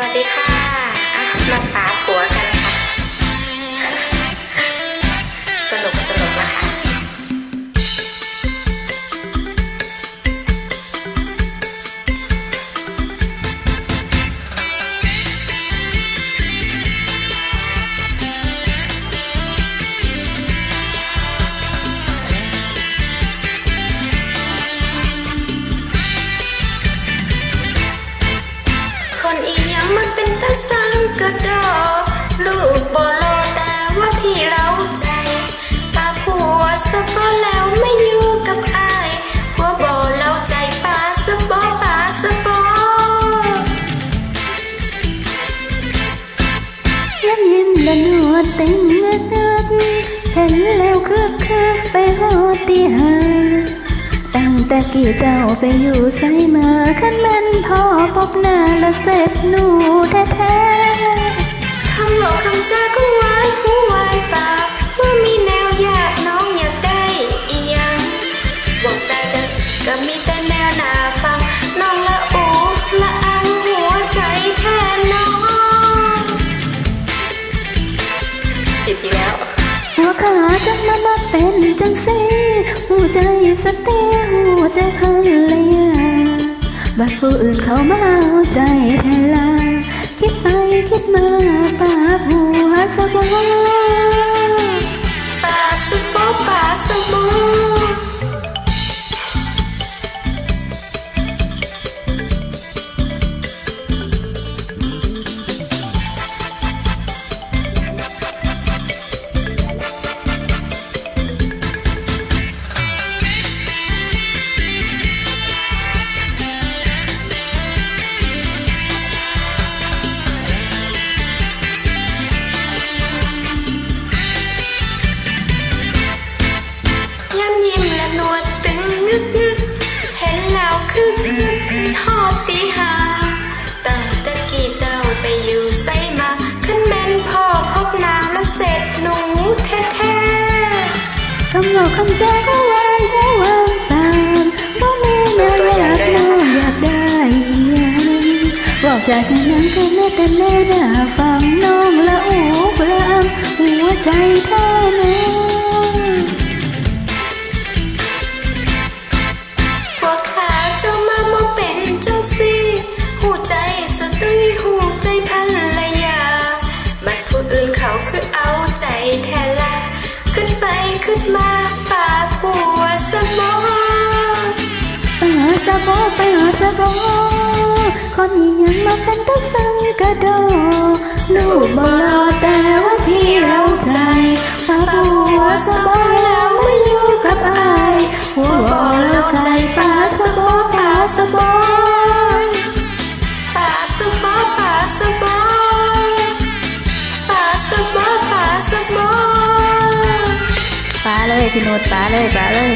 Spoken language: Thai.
วัสดีค่ะ ตาสังกระดอลูกบอโลแต่ว่าพี่เราใจตาผัวสะบอแล้วไม่อยู่กับอายผัวบอเราใจปาสะบอปาสะบอยิ้มยิ้มและนวดเต็งเงือกเงือกเห็นแล้วคึกคึกไปหอดตีหาตั้งแต่กี่เจ้าไปอยู่ใส่มาขันแมันพ่อพบหน้าและเสร็จหนู แล้วหัวขาจังมามาเป็นจังสีหัวใจสเตียหูใจหันเลยบัดผู้อื่นเขามาเอาใจแทนลาคิดไปคิดมาปากหัวสะบอ คำแจ้ก็วางก็วางตามบ่มีแนวอยากน้องอยากได้ยังบอกจากนั้นก็แม่แต่แม่หน้าฟังน้อง ไปหาสะโบคนอีหยังมาเป็นตุกสังกระโดลูกบ่รอแต่ว่าที่เราใจฝากหัวสะโบแล้วไม่อยู่กับอายหัวบ่เราใจป้าสะโบป้าสะโบปาสบอปาสบอปาสบอปาสบอป้าเลยพี่โนดป้าเลยป้าเลย